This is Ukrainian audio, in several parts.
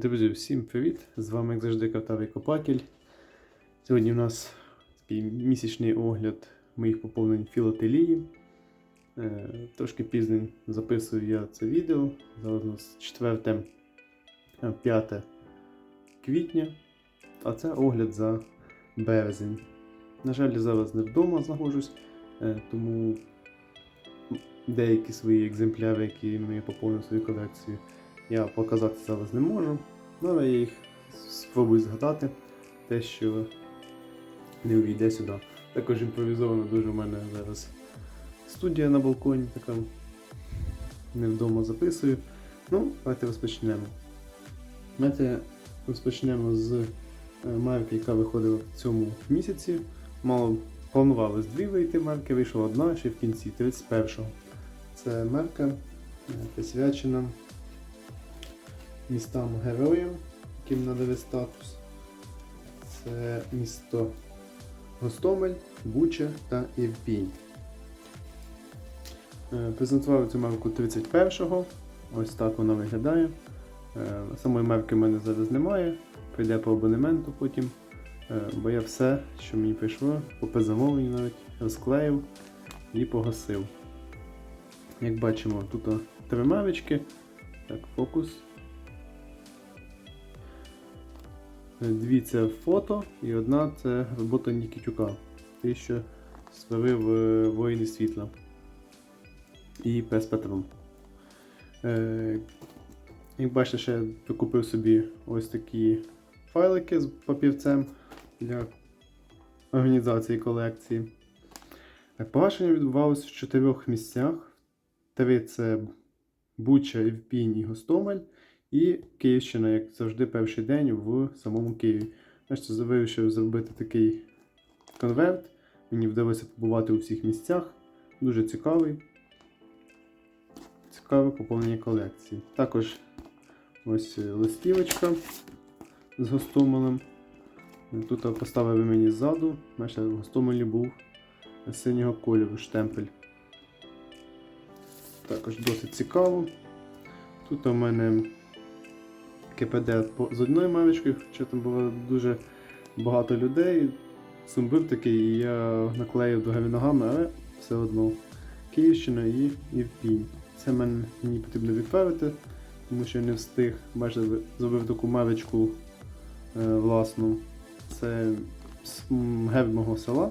Друзі, всім привіт! З вами, як завжди, Картавий Копатель. Сьогодні у нас такий місячний огляд моїх поповнень філателії. Е, Трошки пізно записую я це відео. Зараз у нас 4 е, 5 квітня, а це огляд за березень. На жаль, я зараз не вдома знаходжусь, е, тому деякі свої екземпляри, які ми поповнив свою колекцію, я показати зараз не можу. Але я їх спробую згадати. Те, що не увійде сюди. Також імпровізовано дуже в мене зараз студія на балконі, така не вдома записую. Ну, давайте розпочнемо. Давайте розпочнемо з е, марки, яка виходила в цьому місяці. Мало планувалось дві вийти марки, вийшла одна ще в кінці 31-го. Це марка е, присвячена містам героям, яким надали статус. Це місто Гостомель, Буча та Ірпінь. Е, Презентували цю марку 31-го. Ось так вона виглядає. Е, Самої марки в мене зараз немає. Прийде по абонементу потім. Е, Бо я все, що мені прийшло, по беззамовленню навіть розклеїв і погасив. Як бачимо, тут три марочки. Так, фокус. Дві це фото і одна це робота Нікітюка. Той, що створив е, воїни світла. І пес Петрон. Е, як бачите, ще я прикупив собі ось такі файлики з папірцем для організації колекції. Е, Погашення відбувалося в чотирьох місцях. Три це Буча, Ірпінь і Гостомель. І Київщина, як завжди, перший день в самому Києві. Значить, вирішив зробити такий конверт. Мені вдалося побувати у всіх місцях. Дуже цікавий. Цікаве поповнення колекції. Також ось е, листівочка з Гостомелем. Тут поставили мені ззаду. Бачите, в Гостомелі був синього кольору штемпель. Також досить цікаво. Тут у мене КПД з одною марочкою, хоча там було дуже багато людей. Сумбив такий, і я наклеїв до ногами, але все одно. Київщина і Ірпінь. Це мен- мені потрібно відправити, тому що я не встиг. Ви- зробив таку марочку е, власну. Це герб мого села,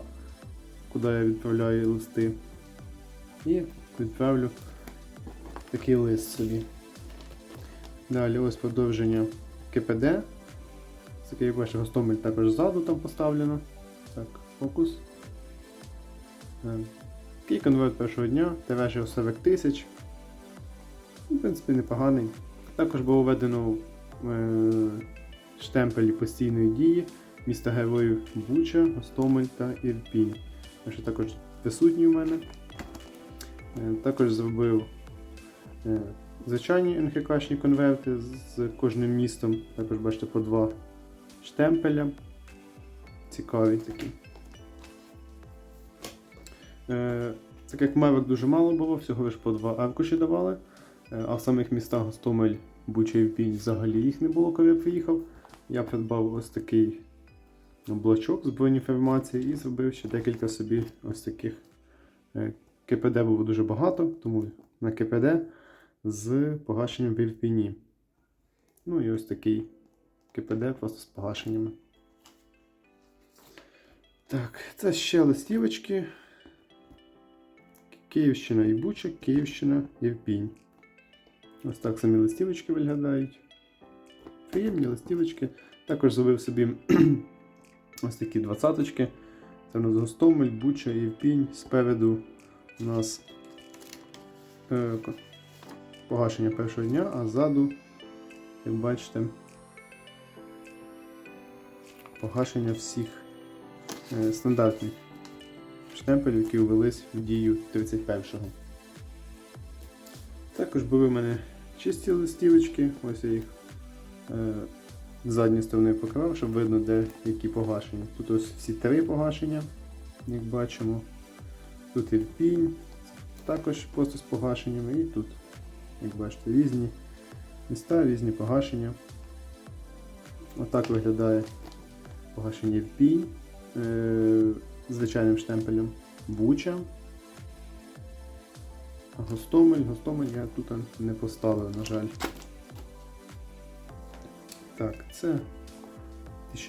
куди я відправляю листи. І відправлю такий лист собі. Далі ось продовження КПД. Це як бачите, Гостомель також ззаду там поставлено. Так, фокус. Е, Такий конверт першого дня, тираж його 40 тисяч. Ну, В принципі, непоганий. Також було введено е, штемпелі постійної дії міста героїв Буча, Гостомель та Ірпінь. Що також присутні у мене. Е, Також зробив е, звичайні НХКшні конверти з кожним містом. Також бачите по два штемпеля. Цікаві такі. Е, Так як мавок дуже мало було, всього лише по два аркуші давали. Е, А в самих містах Гостомель, Буча і Пінь взагалі їх не було, коли я приїхав. Я придбав ось такий блочок збройної інформації і зробив ще декілька собі ось таких. Е, КПД було дуже багато, тому на КПД з погашенням в Ірпіні. Ну і ось такий КПД просто з погашеннями. Так, це ще листівочки. Київщина і Буча, Київщина Ірпінь. Ось так самі листівочки виглядають. Приємні листівочки. Також зробив собі ось такі двадцяточки. Це у нас Гостомель, Буча, Ірпінь. Спереду у нас е, погашення першого дня, а ззаду, як бачите, погашення всіх е, стандартних штемпелів, які ввелись в дію 31-го. Також були в мене чисті листівочки, ось я їх е, з задньої сторони поклав, щоб видно, де які погашення. Тут ось всі три погашення, як бачимо. Тут Ірпінь, також просто з погашеннями, і тут, як бачите, різні міста, різні погашення. Отак виглядає погашення в пінь е, звичайним штемпелем Буча. Гостомель, Гостомель я тут не поставив, на жаль. Так, це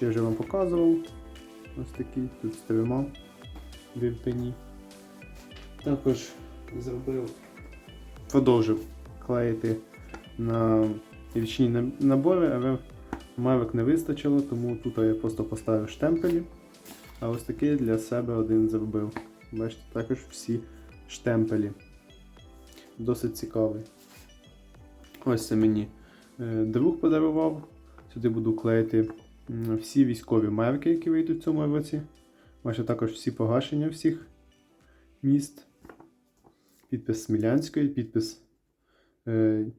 я вже вам показував. Ось такий, тут з трьома вівпені. Також зробив, продовжив клеїти на річні набори, але мавик не вистачило, тому тут я просто поставив штемпелі. А ось такий для себе один зробив. Бачите, також всі штемпелі. Досить цікавий. Ось це мені е, друг подарував. Сюди буду клеїти всі військові марки, які вийдуть в цьому році. Бачите, також всі погашення всіх міст. Підпис Смілянської, підпис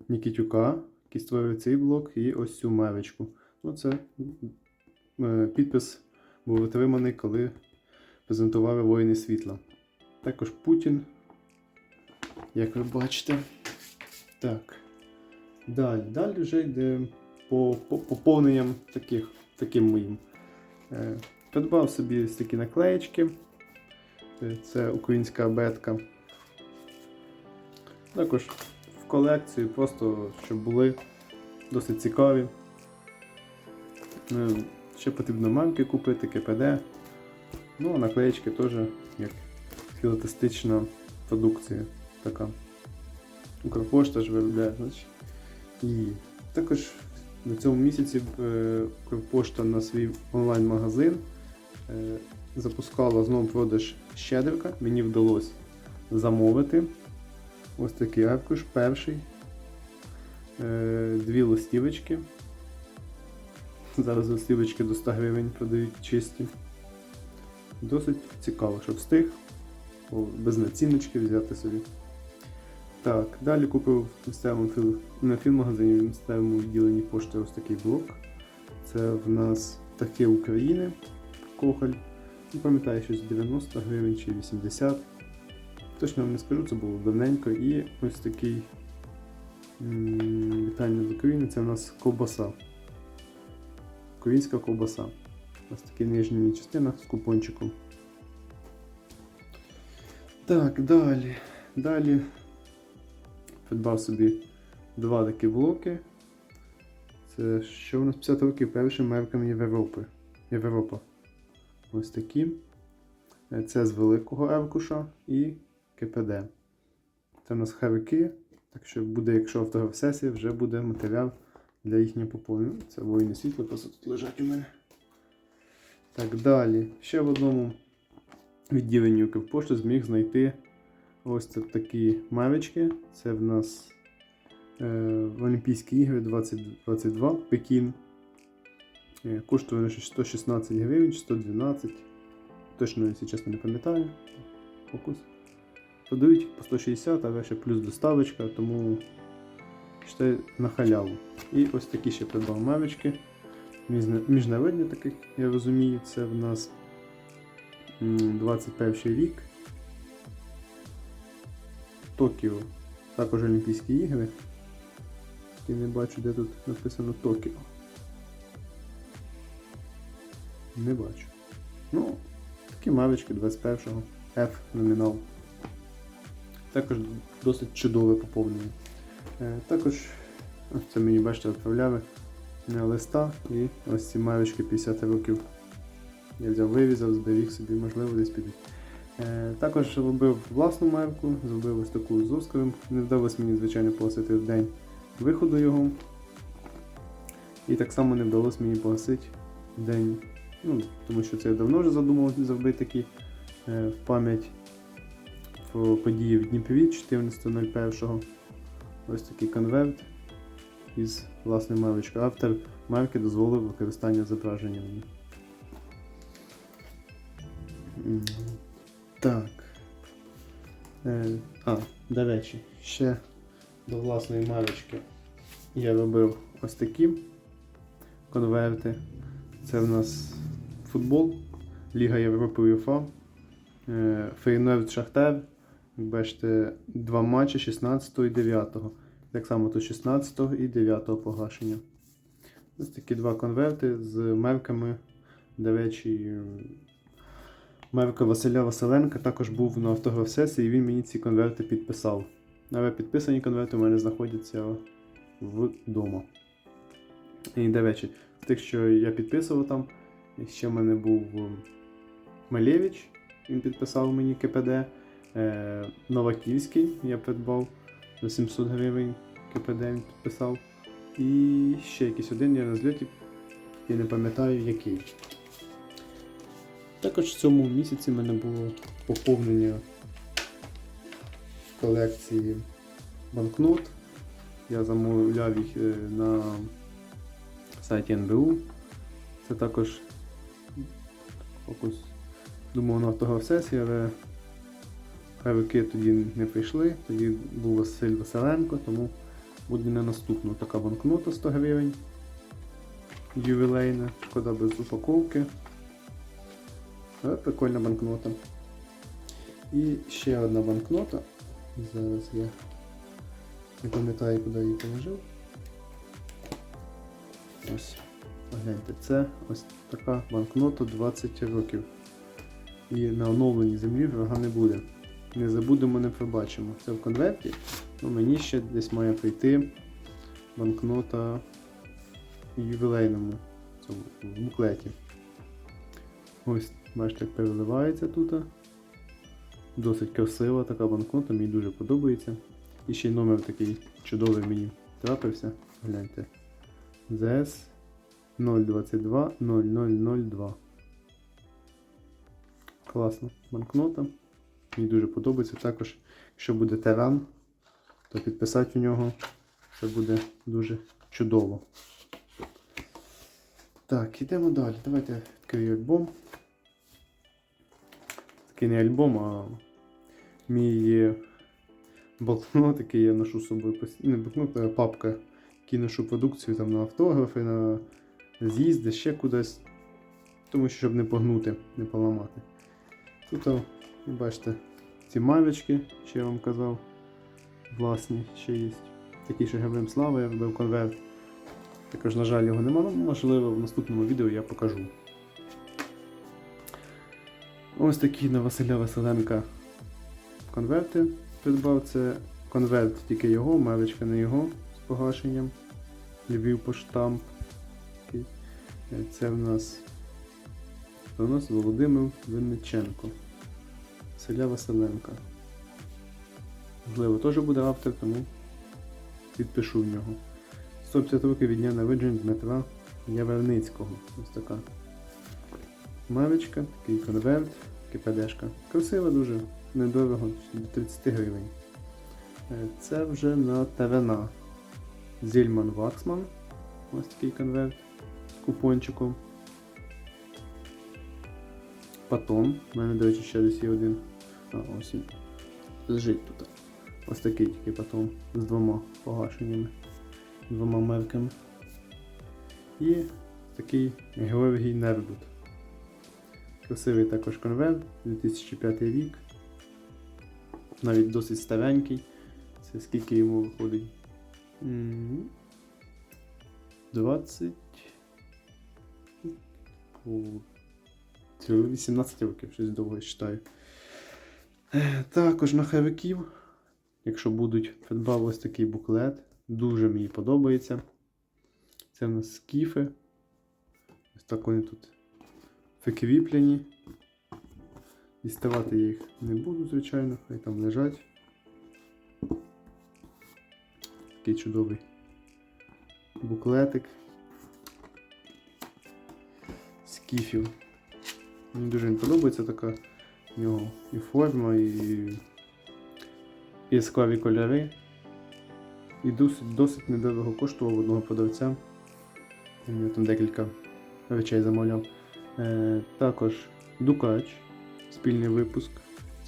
Нікітюка, який створив цей блок, і ось цю мавичку. Ну, це е, підпис був отриманий, коли презентували воїни світла. Також Путін, як ви бачите. Так. Далі. Далі вже йде по, по поповненням таких, таким моїм. Е, придбав собі ось такі наклеєчки. Е, Це українська абетка. Також колекцію, просто щоб були досить цікаві. Е, Ще потрібно мамки купити, КПД. Ну, а наклеєчки теж як філатистична продукція така. Укрпошта ж виробляє, значить. І також на цьому місяці е, Укрпошта на свій онлайн-магазин е, запускала знову продаж щедрика. Мені вдалося замовити ось такий аркуш, перший. Е, Дві листівочки. Зараз листівочки до 100 гривень продають чисті. Досить цікаво, щоб встиг без націночки взяти собі. Так, далі купив в місцевому філ... на філмагазині в місцевому відділенні пошти ось такий блок. Це в нас птахи України, кохаль. Не пам'ятаю, щось 90 гривень чи 80. Точно вам не скажу, це було давненько. І ось такий м, вітання з України, це в нас ковбаса. Українська ковбаса. Ось така нижня частина з купончиком. Так, далі. Далі придбав собі два такі блоки. Це що у нас 50 років першим мерками Європи. Європа. Ось такі. Е, Це з великого аркуша і КПД. Це у нас харики. Так що буде, якщо автограф-сесія, вже буде матеріал для їхнього поповнення. Це воїни світла, просто тут лежать у мене. Так, далі. Ще в одному відділенні Укрпошти зміг знайти ось це такі мавички. Це в нас е, Олімпійські ігри 2022 Пекін. Е, коштує 116 гривень, чи 112. Точно, якщо чесно, не пам'ятаю. Фокус. Продають по 160, але ще плюс доставочка, тому считай на халяву. І ось такі ще придбав мавички. Міжнародні таких, я розумію, це в нас 21 рік. Токіо. Також Олімпійські ігри. Я не бачу, де тут написано Токіо. Не бачу. Ну, такі мавички 21-го. F номінал. Також досить чудове поповнення. Е, Також це мені бачите відправляли листа і ось ці мавички 50 років. Я взяв вивізав, зберіг собі, можливо, десь підуть. Е, Також робив власну марку, зробив ось таку з Оскаром. Не вдалося мені, звичайно, погасити в день виходу його. І так само не вдалося мені погасити в день. Ну, тому що це я давно вже задумав зробити такі е, в пам'ять події в Дніпрі 14.01. Ось такий конверт із власною марочкою. Автор марки дозволив використання зображення. Так. Е, а, до речі, ще до власної марочки я робив ось такі конверти. Це в нас футбол, Ліга Європи УЄФА, е, Фейнорд Шахтар. Бачите, два матчі 16 і 9. Так само тут 16 і 9 погашення. Ось такі два конверти з мерками. До речі, мерка Василя Василенка також був на автограф-сесії, і він мені ці конверти підписав. Але підписані конверти у мене знаходяться вдома. І, до речі, тих, що я підписував там, ще в мене був ем, Малєвич, він підписав мені КПД. Е, Новаківський я придбав за 700 гривень КПД він підписав. І ще якийсь один я на зльоті, я не пам'ятаю який. Також в цьому місяці в мене було поповнення колекції банкнот. Я замовляв їх е, на сайті НБУ. Це також фокус. Думав на автограф-сесії, але правики тоді не прийшли. Тоді був Василь Василенко, тому буде на наступну така банкнота 100 гривень. Ювілейна, шкода без упаковки. Але прикольна банкнота. І ще одна банкнота. Зараз я не пам'ятаю, куди її положив. Ось, погляньте, це ось така банкнота 20 років. І на оновленій землі врага не буде. Не забудемо, не пробачимо. Це в конверті. Ну, мені ще десь має прийти банкнота в ювілейному цьому, в буклеті. Ось, бачите, як переливається тут. Досить красива така банкнота, мені дуже подобається. І ще й номер такий чудовий мені трапився. Гляньте. ЗС 022 0002. Класна банкнота. Мені дуже подобається. Також, якщо буде теран, то підписати у нього це буде дуже чудово. Так, йдемо далі. Давайте відкрию альбом. Такий не альбом, а мій блокнот, який я ношу з собою постійно. Не блокнот, а папка, який ношу продукцію там на автографи, на з'їзди, ще кудись. Тому що щоб не погнути, не поламати. Тут, бачите, ці мавічки, що я вам казав, власні ще є. Такі, що Геблем Слава, я робив конверт. Також, на жаль, його немає, ну, можливо, в наступному відео я покажу. Ось такі на Василя Василенка конверти придбав. Це конверт тільки його, мавичка не його з погашенням. Львів поштамп. Такий. Це в нас, в нас Володимир Винниченко. Василя Василенка. Можливо, теж буде автор, тому підпишу в нього. 150 років від дня народження Дмитра Яверницького. Ось така мавичка, такий конверт, КПДшка. Красива дуже, недорого, до 30 гривень. Е, Це вже на ТВНА. Зільман Ваксман. Ось такий конверт з купончиком. Патон. У мене, до речі, ще десь є один. А, ось. Лежить тут. Ось такий тільки патон з двома погашеннями, двома мерками. І такий Георгій Нербут. Красивий також конверт, 2005 рік. Навіть досить старенький. Це скільки йому виходить? 20. 18 років, щось довго читаю. Е, Також на хавиків, якщо будуть, придбав ось такий буклет. Дуже мені подобається. Це в нас скіфи. Ось так вони тут прикріплені. Діставати я їх не буду, звичайно, хай там лежать. Такий чудовий буклетик. Скіфів. Мені дуже він подобається така в нього і форма, і, яскраві кольори. І досить, досить недорого коштував одного продавця. Я там декілька речей замовляв. Е, також Дукач, спільний випуск.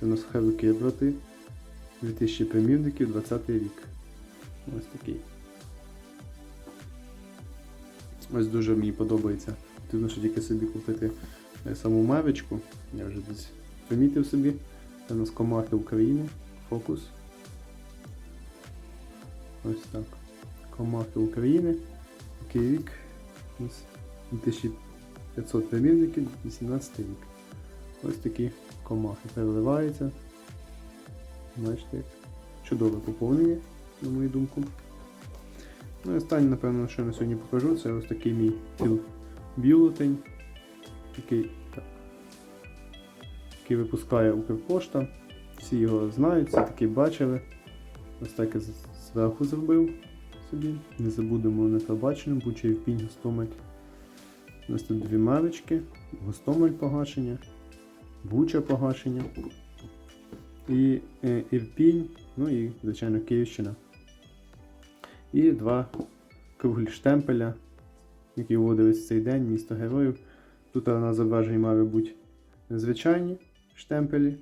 Це у нас Хевики брати. 2000 примірників, 20 рік. Ось такий. Ось дуже мені подобається. Потрібно ще тільки собі купити е, саму мавичку. Я вже десь примітив собі. Це у нас комахи України. Фокус. Ось так. Комахи України. Який рік? Ось 2500 примірників, 18 рік. Ось такі комахи переливаються. Бачите, як чудове поповнення, на мою думку. Ну і останнє, напевно, що я на сьогодні покажу, це ось такий мій бюлетень, який, так, який випускає Укрпошта. Всі його знають, всі таки бачили. Ось так я зверху зробив собі. Не забудемо непробаченим, Буча і Пінь Гостомель. У нас тут дві марочки, Гостомель погашення, Буча погашення. І е, Ірпінь, ну і, звичайно, Київщина. І два круглі штемпеля, які вводились в цей день, місто героїв. Тут на зображенні має бути звичайні штемпелі,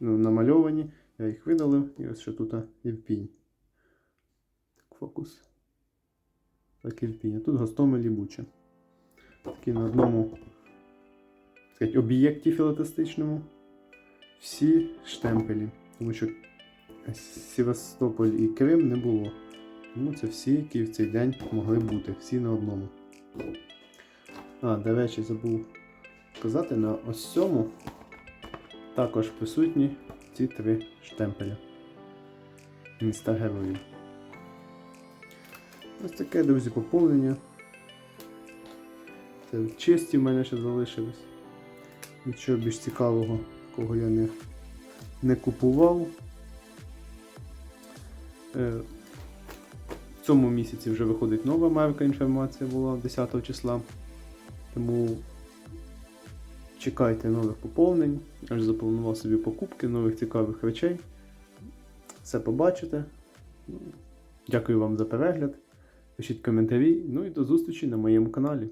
ну, намальовані. Я їх видалив, і ось ще тут Ірпінь. Так, фокус. Так, Ірпінь. А тут Гостомель і Буча. Такі на одному так об'єкті філателістичному всі штемпелі. Тому що Севастополь і Крим не було. Тому це всі, які в цей день могли бути, всі на одному. А, до речі, забув сказати, на ось цьому також присутні ці три штемпеля. Міста героїв. Ось таке, друзі, поповнення. Це чисті в мене ще залишилось. Нічого більш цікавого, кого я не, не купував. Е, в цьому місяці вже виходить нова марка, інформація була 10 числа. Тому чекайте нових поповнень. аж запланував собі покупки нових цікавих речей. Все побачите. Дякую вам за перегляд. Пишіть коментарі. Ну і до зустрічі на моєму каналі.